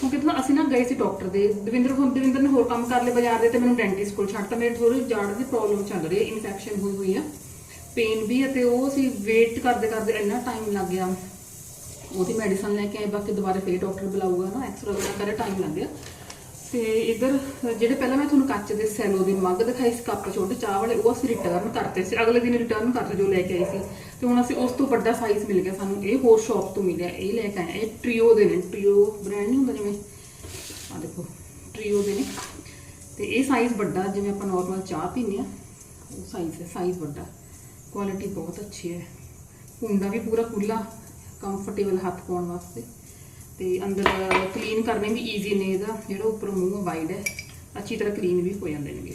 [SPEAKER 1] ਕਿਉਂਕਿ ਨਾ ਅਸੀਂ ਨਾ ਗਏ ਸੀ ਡਾਕਟਰ ਦੇ, ਦਵਿੰਦਰ ਹੁਣ ਦਵਿੰਦਰ ਨੇ ਹੋਰ ਕੰਮ ਕਰ ਲਏ ਬਾਜ਼ਾਰ ਦੇ, ਤੇ ਮੈਨੂੰ ਡੈਂਟਿਸਟ ਕੋਲ ਛੱਡਤਾ, ਮੇਰੇ ਥੋੜੀ ਜਾੜ ਦੀ ਪ੍ਰੋਬਲਮ ਚੱਲ ਰਹੀ ਹੈ ਇਨਫੈਕਸ਼ਨ ਹੋਈ ਹੋਈ ਆ। ਪੇਨ ਵੀ ਹੈ ਤੇ ਉਹ ਅਸੀਂ ਵੇਟ ਕਰਦੇ ਕਰਦੇ ਇੰਨਾ ਟਾਈਮ ਲੱਗ ਗਿਆ। ਉਹਦੀ ਮੈਡੀਸਨ ਲੈ ਕੇ ਆਏ, ਬਾਕੀ ਦੁਬਾਰਾ ਫੇਰ ਡਾਕਟਰ ਬੁਲਾਊਗਾ ਨਾ ਐਕਸਰਾ ਵਗੈਰਾ ਕਰੇ ਟਾਈਮ ਲੱਗ ਗਿਆ। ਤੇ ਇਧਰ, ਜਿਹੜੇ ਪਹਿਲਾਂ ਮੈਂ ਤੁਹਾਨੂੰ ਕੱਚ ਦੇ ਸੈਲੋ ਦੀ ਮੱਗ ਦਿਖਾਈ ਸੀ, ਕੱਪ ਛੋਟੇ ਚਾਹ ਵਾਲੇ, ਉਹ ਅਸੀਂ ਰਿਟਰਨ ਕਰਤੇ ਸੀ। ਅਗਲੇ ਦਿਨ ਰਿਟਰਨ ਕਰਤੇ ਜੋ ਲੈ ਕੇ ਆਏ ਸੀ। ਤੇ ਹੁਣ ਅਸੀਂ ਉਸ ਤੋਂ ਵੱਡਾ ਸਾਈਜ਼ ਮਿਲ ਗਿਆ ਸਾਨੂੰ, ਇਹ ਹੋਰ ਸ਼ਾਪ ਤੋਂ ਮਿਲਿਆ, ਇਹ ਲੈ ਕੇ ਆਏ। ਇਹ ਟ੍ਰੀਓ ਦੇ ਨੇ ਟ੍ਰੀਓ ਬ੍ਰਾਂਡ ਨਹੀਂ ਹੁੰਦਾ ਜਿਵੇਂ। ਆ ਦੇਖੋ ਟ੍ਰੀਓ ਦੇ ਨੇ। ਤੇ ਇਹ ਸਾਈਜ਼ ਵੱਡਾ, ਜਿਵੇਂ ਆਪਾਂ ਨਾਰਮਲ ਚਾਹ ਪੀਂਦੇ ਆ ਉਹ ਸਾਈਜ਼ ਹੈ ਸਾਈਜ਼ ਵੱਡਾ। ਕੁਆਲਿਟੀ ਬਹੁਤ ਅੱਛੀ ਹੈ। ਕੁੰਡਾ ਵੀ ਪੂਰਾ ਖੁੱਲਾ ਕੰਫਰਟੇਬਲ ਹੱਥ ਪਾਉਣ ਵਾਸਤੇ। ਤੇ ਅੰਦਰ ਕਲੀਨ ਕਰਨੇ ਵੀ ਈਜ਼ੀ ਨੇ ਇਹਦਾ, ਜਿਹੜਾ ਉੱਪਰ ਮੂੰਹ ਵਾਈਡ ਹੈ। ਅੱਛੀ ਤਰ੍ਹਾਂ ਕਲੀਨ ਵੀ ਹੋ ਜਾਂਦੇ ਨੇਗੇ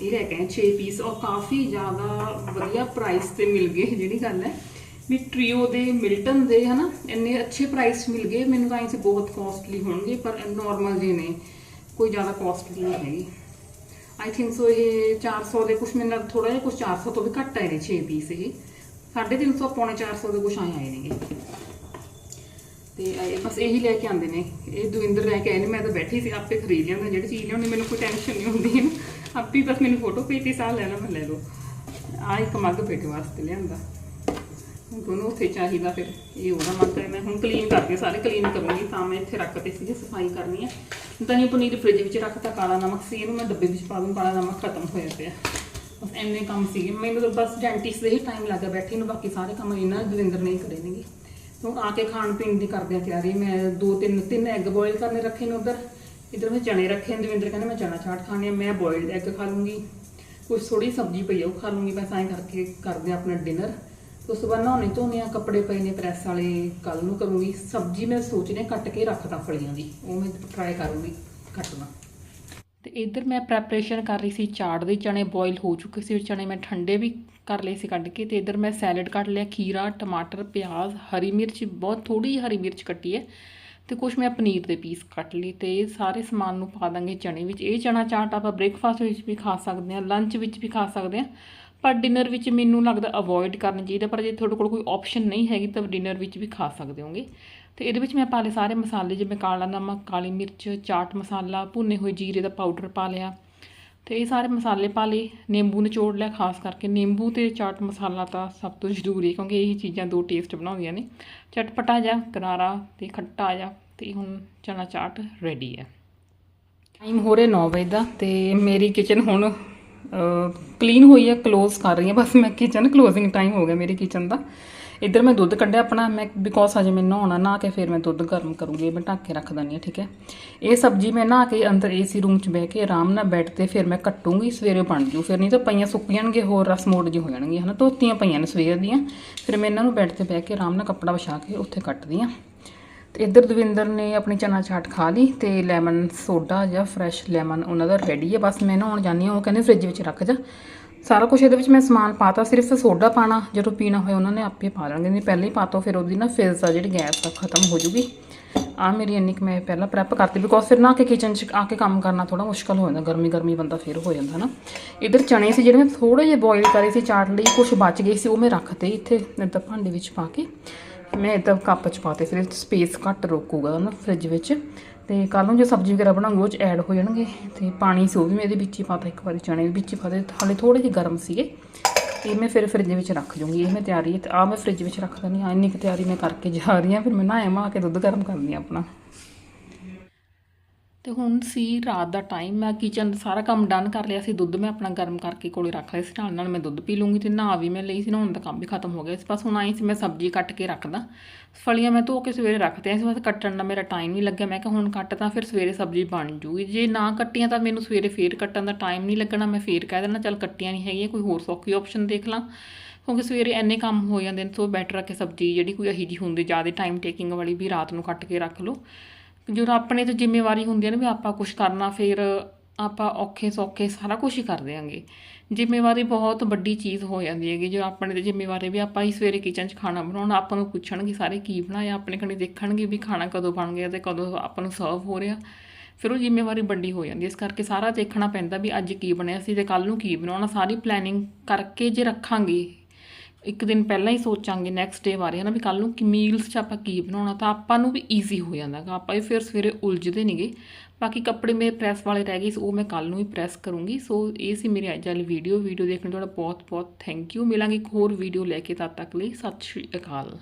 [SPEAKER 1] ਇਹ ਲੈ ਕੇ ਆਏ 6 ਪੀਸ ਔਰ ਕਾਫੀ ਜ਼ਿਆਦਾ ਵਧੀਆ ਪ੍ਰਾਈਸ ਤੇ ਮਿਲ ਗਏ, ਜਿਹੜੀ ਗੱਲ ਹੈ। ਵੀ ਟ੍ਰੀਓ ਦੇ ਮਿਲਟਨ ਦੇ, ਹਨਾ, ਇੰਨੇ ਅੱਛੇ ਪ੍ਰਾਈਸ ਮਿਲ ਗਏ। ਮੈਨੂੰ ਤਾਂ ਐਂ ਸੀ ਬਹੁਤ ਕਾਸਟਲੀ ਹੋਣਗੇ, ਪਰ ਨਾਰਮਲ ਜਿਹੇ ਨੇ। ਕੋਈ ਜ਼ਿਆਦਾ ਕਾਸਟਲੀ ਨਹੀਂ ਹੈਗੀ। ਆਈ ਥਿੰਕ ਸੋ ਇਹ 400 ਦੇ ਕੁਝ ਮੈਨੂੰ ਥੋੜਾ ਜਿਹਾ ਕੁਝ 400 ਤੋਂ ਵੀ ਘੱਟ ਆਏ ਨੇ 6 ਪੀਸ ਇਹ 350 ਪੌਣੇ 400 ਦੇ ਕੁਝ ਆਏ ਆਏ ਨੇਗੇ। ਤੇ ਬਸ ਇਹੀ ਲੈ ਕੇ ਆਉਂਦੇ ਨੇ। ਇਹ ਦਵਿੰਦਰ ਲੈ ਕੇ ਆਏ ਨੇ, ਮੈਂ ਤਾਂ ਬੈਠੀ ਸੀ, ਆਪੇ ਖਰੀਦ ਲਿਆਉਂਦਾ, ਜਿਹੜੀ ਚੀਜ਼ ਲਿਆਉਣੀ ਮੈਨੂੰ ਕੋਈ ਟੈਨਸ਼ਨ ਨਹੀਂ ਹੁੰਦੀ ਹੈ। ਆਪੇ ਬਸ ਮੈਨੂੰ ਫੋਟੋ ਭੇਜੀ ਸਾਹ ਲੈਣਾ ਮੈਂ ਲੈ ਲਓ। ਆਹ ਇੱਕ ਮੱਗ ਬੇਟੇ ਵਾਸਤੇ ਲਿਆਂਦਾ। ਦੋਨੋਂ ਉੱਥੇ ਚਾਹੀਦਾ ਫਿਰ, ਇਹ ਉਹਦਾ ਮੱਗ ਹੈ, ਮੈਂ ਹੁਣ ਕਲੀਨ ਕਰਕੇ ਸਾਰੇ ਕਲੀਨ ਕਰੂੰਗੀ, ਤਾਂ ਮੈਂ ਇੱਥੇ ਰੱਖ ਰੱਖਤੇ ਸੀਗੇ ਸਫ਼ਾਈ ਕਰਨੀ ਹੈ। ਦਹੀਂ ਪਨੀਰ ਫ੍ਰਿਜ ਵਿੱਚ ਰੱਖਤਾ ਕਾਲਾ ਨਮਕ ਸੀ, ਇਹਨੂੰ ਮੈਂ ਡੱਬੇ ਵਿੱਚ ਪਾ ਦੂੰ, ਕਾਲਾ ਨਮਕ ਖਤਮ ਹੋਇਆ ਪਿਆ। ਬਸ ਇੰਨੇ ਕੰਮ ਸੀਗੇ, ਮੈਨੂੰ ਤਾਂ ਬਸ ਡੈਂਟਿਸਟ ਦੇ ਹੀ ਟਾਈਮ ਲੱਗ ਗਿਆ ਬੈਠੀ ਨੂੰ, ਬਾਕੀ ਸਾਰੇ ਕੰਮ ਇਹਨਾਂ ਦਵਿੰਦਰ ਨੇ ਹੀ ਕਰੇ ਨੇਗੇ। ਹੁਣ ਆ ਕੇ ਖਾਣ ਪੀਣ ਦੀ ਕਰਦੇ ਆ ਤਿਆਰੀ, ਮੈਂ ਦੋ ਤਿੰਨ ਤਿੰਨ ਐਗ ਬੋਇਲ ਕਰਨੇ ਰੱਖੇ ਨੇ ਉਧਰ। ਇਧਰ ਮੈਂ ਚਣੇ ਰੱਖੇ ਨੇ, ਦਵਿੰਦਰ ਕਹਿੰਦਾ ਮੈਂ ਚਨਾ ਚਾਟ ਖਾਣੇ ਆ, ਮੈਂ ਬੋਇਲਡ ਐਗ ਖਾ ਲੂੰਗੀ। ਕੁਝ ਥੋੜੀ ਸਬਜ਼ੀ ਪਈ ਆ, ਉਹ ਖਾ ਲੂੰਗੀ, ਬਸ ਐਂ ਕਰਕੇ ਕਰਦੇ ਆ ਆਪਣਾ ਡਿਨਰ ਉਸ ਤੋਂ ਬਾਅਦ ਨਹਾਉਣੇ ਧੋਣੇ ਆ ਕੱਪੜੇ ਪਏ ਨੇ ਪ੍ਰੈਸ ਵਾਲੇ ਕੱਲ ਨੂੰ ਕਰੂੰਗੀ। ਸਬਜ਼ੀ ਮੈਂ ਸੋਚ ਰਹੀ ਹਾਂ ਕੱਟ ਕੇ ਰੱਖਦਾ ਫਲੀਆਂ ਦੀ ਉਹ ਮੈਂ ਟਰਾਈ ਕਰੂੰਗੀ ਕੱਟਣਾ।
[SPEAKER 2] ਤੇ ਇੱਧਰ ਮੈਂ ਪ੍ਰੈਪਰੇਸ਼ਨ ਕਰ ਰਹੀ ਸੀ, ਚਾਟ ਦੇ ਚਣੇ ਬੋਇਲ ਹੋ ਚੁੱਕੇ ਸੀ ਚਣੇ ਮੈਂ ਠੰਡੇ ਵੀ ਕਰ ਲਏ ਸੀ ਕੱਢ ਕੇ ਤੇ ਇੱਧਰ ਮੈਂ ਸੈਲਡ ਕੱਟ ਲਿਆ, ਖੀਰਾ, ਟਮਾਟਰ, ਪਿਆਜ਼, ਹਰੀ ਮਿਰਚ, ਬਹੁਤ ਥੋੜੀ ਹਰੀ ਮਿਰਚ ਕੱਟੀ ਹੈ ਤੇ ਕੁਝ ਮੈਂ ਪਨੀਰ ਦੇ ਪੀਸ ਕੱਟ ਲਈ ਤੇ ਇਹ ਸਾਰੇ ਸਮਾਨ ਨੂੰ ਪਾ ਦਾਂਗੇ ਚਣੇ ਵਿੱਚ। ਇਹ ਚਣਾ ਚਾਟ ਆਪਾਂ ਬ੍ਰੇਕਫਾਸਟ ਵਿੱਚ ਵੀ ਖਾ ਸਕਦੇ ਹਾਂ ਲੰਚ ਵਿੱਚ ਵੀ ਖਾ ਸਕਦੇ ਹਾਂ। ਪਰ ਡਿਨਰ ਵਿੱਚ ਮੈਨੂੰ ਲੱਗਦਾ ਅਵੋਇਡ ਕਰਨਾ ਚਾਹੀਦਾ, ਪਰ ਜੇ ਤੁਹਾਡੇ ਕੋਲ ਕੋਈ ਆਪਸ਼ਨ ਨਹੀਂ ਹੈਗੀ ਤਾਂ ਡਿਨਰ ਵਿੱਚ ਵੀ ਖਾ ਸਕਦੇ ਹੋਗੇ। ਤੇ ਇਹਦੇ ਵਿੱਚ ਮੈਂ ਪਾ ਲਏ ਸਾਰੇ ਮਸਾਲੇ, ਜਿਵੇਂ ਕਾਲਾ ਨਮਕ, ਕਾਲੀ ਮਿਰਚ, ਚਾਟ ਮਸਾਲਾ, ਭੁੰਨੇ ਹੋਏ ਜੀਰੇ ਦਾ ਪਾਊਡਰ ਪਾ ਲਿਆ। ਤੇ ਇਹ ਸਾਰੇ ਮਸਾਲੇ ਪਾ ਲਏ, ਨਿੰਬੂ ਨਿਚੋੜ ਲਿਆ, ਖਾਸ ਕਰਕੇ ਨਿੰਬੂ ਤੇ ਚਾਟ ਮਸਾਲਾ ਤਾਂ ਸਭ ਤੋਂ ਜ਼ਰੂਰੀ ਹੈ, ਕਿਉਂਕਿ ਇਹ ਚੀਜ਼ਾਂ ਦੋ ਟੇਸਟ ਬਣਾਉਂਦੀਆਂ ਨੇ। ਚਟਪਟਾ ਜਿਹਾ ਕਰਾਰਾ ਤੇ ਖੱਟਾ ਜਿਹਾ, ਤੇ ਹੁਣ ਚਨਾ ਚਾਟ ਰੈਡੀ ਹੈ। ਟਾਈਮ ਹੋ ਰਿਹਾ 9 ਵਜੇ ਦਾ ਤੇ ਮੇਰੀ ਕਿਚਨ ਹੁਣ ਕਲੀਨ ਹੋਈ ਹੈ ਕਲੋਜ਼ ਕਰ ਰਹੀ ਹਾਂ। ਬਸ ਮੈਂ ਕਿਚਨ ਕਲੋਜ਼ਿੰਗ ਟਾਈਮ ਹੋ ਗਿਆ ਮੇਰੀ ਕਿਚਨ ਦਾ। ਇੱਧਰ ਮੈਂ ਦੁੱਧ ਕੱਢਿਆ ਆਪਣਾ, ਮੈਂ ਬਿਕੋਜ਼ ਅਜੇ ਮੈਂ ਨਹਾਉਣਾ ਨਹਾ ਕੇ ਫਿਰ ਮੈਂ ਦੁੱਧ ਗਰਮ ਕਰੂੰਗੀ ਮੈਂ ਢੱਕ ਕੇ ਰੱਖ ਦਿੰਦੀ ਹਾਂ, ਠੀਕ ਹੈ। ਇਹ ਸਬਜ਼ੀ ਮੈਂ ਨਹਾ ਕੇ ਅੰਦਰ ਏਸੀ ਰੂਮ 'ਚ ਬਹਿ ਕੇ ਆਰਾਮ ਨਾਲ ਬੈੱਡ ਤੇ ਫਿਰ ਮੈਂ ਕੱਟੂੰਗੀ, ਸਵੇਰੇ ਬਣ ਜੂ। ਫਿਰ ਨਹੀਂ ਤਾਂ ਪਈਆਂ ਸੁੱਕ ਜਾਣਗੇ ਹੋਰ ਰਸ ਮੋੜ ਜਿਹੀ ਹੋ ਜਾਣਗੀਆਂ, ਹਨਾ। ਧੋਤੀਆਂ ਪਈਆਂ ਨੇ ਸਵੇਰ ਦੀਆਂ। ਫਿਰ ਮੈਂ ਇਹਨਾਂ ਨੂੰ ਬੈੱਡ ਤੇ ਬਹਿ ਕੇ ਆਰਾਮ ਨਾਲ ਕੱਪੜਾ ਵਿਛਾ ਕੇ ਉੱਥੇ ਕੱਟਦੀ ਹਾਂ।
[SPEAKER 1] ਤੇ ਇੱਧਰ ਦਵਿੰਦਰ ਨੇ ਆਪਣੀ ਚਨਾ ਚਾਟ ਖਾ ਲਈ ਤੇ ਲੈਮਨ ਸੋਡਾ ਜਾਂ ਫਰੈਸ਼ ਲੈਮਨ ਉਹਨਾਂ ਦਾ ਰੈਡੀ ਹੈ ਬਸ ਮੈਂ ਨਹਾਉਣ ਜਾਂਦੀ ਹਾਂ, ਉਹ ਕਹਿੰਦੇ ਫ੍ਰਿਜ ਵਿੱਚ ਰੱਖ ਜਾ। ਸਾਰਾ ਕੁਝ ਇਹਦੇ ਵਿੱਚ ਮੈਂ ਸਮਾਨ ਪਾਤਾ, ਸਿਰਫ ਸੋਡਾ ਪਾਣਾ, ਜਦੋਂ ਪੀਣਾ ਹੋਏ ਉਹਨਾਂ ਨੇ ਆਪੇ ਪਾ ਲੈਣਗੇ। ਨਹੀਂ, ਪਹਿਲਾਂ ਹੀ ਪਾਤੋ ਫਿਰ ਉਹਦੀ ਨਾ ਫਿਜ਼ ਆ ਜਿਹੜੀ ਗੈਸ ਆ, ਖਤਮ ਹੋ ਜੂਗੀ। ਆ ਮੇਰੀ ਇੰਨੀ ਕੁ ਮੈਂ ਪਹਿਲਾਂ ਪ੍ਰੈਪ ਕਰਤੀ ਬਿਕੋਜ਼ ਫਿਰ ਨਾ ਕਿ ਕਿਚਨ 'ਚ ਆ ਕੇ ਕੰਮ ਕਰਨਾ ਥੋੜਾ ਮੁਸ਼ਕਲ ਹੋ ਜਾਂਦਾ, ਗਰਮੀ ਗਰਮੀ ਬੰਦਾ ਫਿਰ ਹੋ ਜਾਂਦਾ ਨਾ। ਇਧਰ ਚਣੇ ਸੀ ਜਿਹੜੇ ਮੈਂ ਥੋੜੇ ਜਿਹੇ ਬੋਇਲ ਕਰੇ ਸੀ, ਚਾਟ ਲਈ ਕੁਝ ਬਚ ਗਏ ਸੀ, ਉਹ ਮੈਂ ਰੱਖਤੇ ਇੱਥੇ ਇੱਦਾਂ ਭਾਂਡੇ ਵਿੱਚ ਪਾ ਕੇ। ਮੈਂ ਇੱਦਾਂ ਕੱਪ 'ਚ ਪਾਤੇ, ਫਿਰ ਸਪੇਸ ਘੱਟ ਰੋਕੂਗਾ ਨਾ ਫ੍ਰਿਜ ਵਿੱਚ। ਤੇ ਕੱਲ ਨੂੰ ਜੇ ਸਬਜ਼ੀ ਵਗੈਰਾ ਬਣਾਉਂਗੇ, ਉਹ 'ਚ ਐਡ ਹੋ ਜਾਣਗੇ। ਤੇ ਪਾਣੀ ਸੀ, ਉਹ ਵੀ ਮੈਂ ਇਹਦੇ ਵਿੱਚ ਹੀ ਪਾਤਾ, ਇੱਕ ਵਾਰੀ ਚਣੇ ਦੇ ਵਿੱਚ ਹੀ ਪਾਤੇ। ਹਾਲੇ ਥੋੜੇ ਜਿਹੇ ਗਰਮ ਸੀਗੇ। ਇਹ ਮੈਂ ਫਿਰ ਫ੍ਰਿਜ ਵਿੱਚ ਰੱਖ ਜੂੰਗੀ, ਇਹ ਮੈਂ ਤਿਆਰੀ ਤੇ ਆ ਮੈਂ ਫ੍ਰਿਜ ਵਿੱਚ ਰੱਖ ਦਿੰਦੀ ਹਾਂ ਇੰਨੀ ਕੁ ਤਿਆਰੀ ਮੈਂ ਕਰਕੇ ਜਾ ਰਹੀ ਹਾਂ, ਫਿਰ ਮੈਂ ਨਹਾਇਆ ਮਾ ਕੇ ਦੁੱਧ ਗਰਮ ਕਰਦੀ ਆ ਆਪਣਾ। ਤੇ ਹੁਣ ਸੀ ਰਾਤ ਦਾ ਟਾਈਮ ਮੈਂ ਕਿਚਨ ਸਾਰਾ ਕੰਮ ਡਨ ਕਰ ਲਿਆ ਸੀ, ਦੁੱਧ ਮੈਂ ਆਪਣਾ ਗਰਮ ਕਰਕੇ ਕੋਲੇ ਰੱਖ ਲਿਆ ਸੀ, ਨਾਲ ਨਾਲ ਮੈਂ ਦੁੱਧ ਪੀ ਲੂੰਗੀ ਤੇ ਨਹਾ ਵੀ ਮੈਂ ਲਈ ਸੀ, ਨਹਾਉਣ ਦਾ ਕੰਮ ਵੀ ਖਤਮ ਹੋ ਗਿਆ ਇਸ ਬਸ ਹੁਣ ਆਈ ਸੀ ਮੈਂ ਸਬਜ਼ੀ ਕੱਟ ਕੇ ਰੱਖਦਾ। ਫਲੀਆਂ ਮੈਂ ਧੋ ਕੇ ਸਵੇਰੇ ਰੱਖਦੇ ਸੀ, ਬਸ ਕੱਟਣ ਦਾ ਮੇਰਾ ਟਾਈਮ ਨਹੀਂ ਲੱਗਿਆ, ਮੈਂ ਕਿਹਾ ਹੁਣ ਕੱਟ ਤਾਂ ਫਿਰ ਸਵੇਰੇ ਸਬਜ਼ੀ ਬਣ ਜੂਗੀ, ਜੇ ਨਾ ਕੱਟੀਆਂ ਤਾਂ ਮੈਨੂੰ ਸਵੇਰੇ ਫੇਰ ਕੱਟਣ ਦਾ ਟਾਈਮ ਨਹੀਂ ਲੱਗਣਾ, ਮੈਂ ਫੇਰ ਕਹਿ ਦੇਣਾ ਚੱਲ ਕੱਟੀਆਂ ਨਹੀਂ ਹੈਗੀਆਂ, ਕੋਈ ਹੋਰ ਸੌਖੀ ਆਪਸ਼ਨ ਦੇਖ ਲਾਂ। ਕਿਉਂਕਿ ਸਵੇਰੇ ਇੰਨੇ ਕੰਮ ਹੋ ਜਾਂਦੇ ਨੇ, ਸੋ ਬੈਟਰ ਆ ਕਿ ਸਬਜ਼ੀ ਜਿਹੜੀ ਕੋਈ ਇਹੀ ਜਿਹੀ ਹੁੰਦੀ, ਜ਼ਿਆਦਾ ਟਾਈਮ ਟੇਕਿੰਗ ਵਾਲੀ ਵੀ ਰਾਤ ਨੂੰ ਕੱਟ ਕੇ ਰੱਖ ਲਓ। ਜਦੋਂ ਆਪਣੇ ਤੇ ਜ਼ਿੰਮੇਵਾਰੀ ਹੁੰਦੀ ਹੈ ਨਾ ਵੀ ਆਪਾਂ ਕੁਝ ਕਰਨਾ, ਫਿਰ ਆਪਾਂ ਔਖੇ ਸੌਖੇ ਸਾਰਾ ਕੁਝ ਹੀ ਕਰ ਦਿਆਂਗੇ। ਜ਼ਿੰਮੇਵਾਰੀ ਬਹੁਤ ਵੱਡੀ ਚੀਜ਼ ਹੋ ਜਾਂਦੀ ਹੈਗੀ, ਜੋ ਆਪਣੇ ਤੇ ਜ਼ਿੰਮੇਵਾਰੀ ਵੀ ਆਪਾਂ ਹੀ ਸਵੇਰੇ ਕਿਚਨ 'ਚ ਖਾਣਾ ਬਣਾਉਣਾ, ਆਪਾਂ ਨੂੰ ਪੁੱਛਣਗੇ ਸਾਰੇ ਕੀ ਬਣਾਇਆ, ਆਪਣੇ ਕਣੀ ਦੇਖਣਗੇ ਵੀ ਖਾਣਾ ਕਦੋਂ ਬਣ ਗਿਆ ਤੇ ਕਦੋਂ ਆਪਾਂ ਨੂੰ ਸਰਵ ਹੋ ਰਿਹਾ। ਫਿਰ ਉਹ ਜ਼ਿੰਮੇਵਾਰੀ ਵੱਡੀ ਹੋ ਜਾਂਦੀ ਹੈ। ਇਸ ਕਰਕੇ ਸਾਰਾ ਦੇਖਣਾ ਪੈਂਦਾ ਵੀ ਅੱਜ ਕੀ ਬਣਿਆ ਸੀ ਤੇ ਕੱਲ ਨੂੰ ਕੀ ਬਣਾਉਣਾ। ਸਾਰੀ ਪਲੈਨਿੰਗ ਕਰਕੇ ਜੇ ਰੱਖਾਂਗੇ ਇੱਕ ਦਿਨ ਪਹਿਲਾਂ ਹੀ ਸੋਚਾਂਗੇ ਨੈਕਸਟ ਡੇ ਬਾਰੇ, ਹਨਾ ਵੀ ਕੱਲ ਨੂੰ ਕਿ ਮੀਲਸ 'ਚ ਆਪਾਂ ਕੀ ਬਣਾਉਣਾ, ਤਾਂ ਆਪਾਂ ਨੂੰ ਵੀ ਈਜ਼ੀ ਹੋ ਜਾਂਦਾ ਗਾ ਆਪਾਂ ਵੀ ਫਿਰ ਸਵੇਰੇ ਉਲਝਦੇ ਨਹੀਂਗੇ ਬਾਕੀ ਕੱਪੜੇ ਮੇਰੇ ਪ੍ਰੈਸ ਵਾਲੇ ਰਹਿ ਗਏ ਸੀ, ਉਹ ਮੈਂ ਕੱਲ ਨੂੰ ਹੀ ਪ੍ਰੈਸ ਕਰੂੰਗੀ। ਸੋ ਇਹ ਸੀ ਮੇਰੀ ਅੱਜ ਵਾਲੀ ਵੀਡੀਓ ਵੀਡੀਓ ਦੇਖਣ ਲਈ ਤੁਹਾਡਾ ਬਹੁਤ ਬਹੁਤ ਥੈਂਕ ਯੂ ਮਿਲਾਂਗੇ ਇੱਕ ਹੋਰ ਵੀਡੀਓ ਲੈ ਕੇ ਤਦ ਤੱਕ ਲਈ। ਸਤਿ ਸ਼੍ਰੀ ਅਕਾਲ।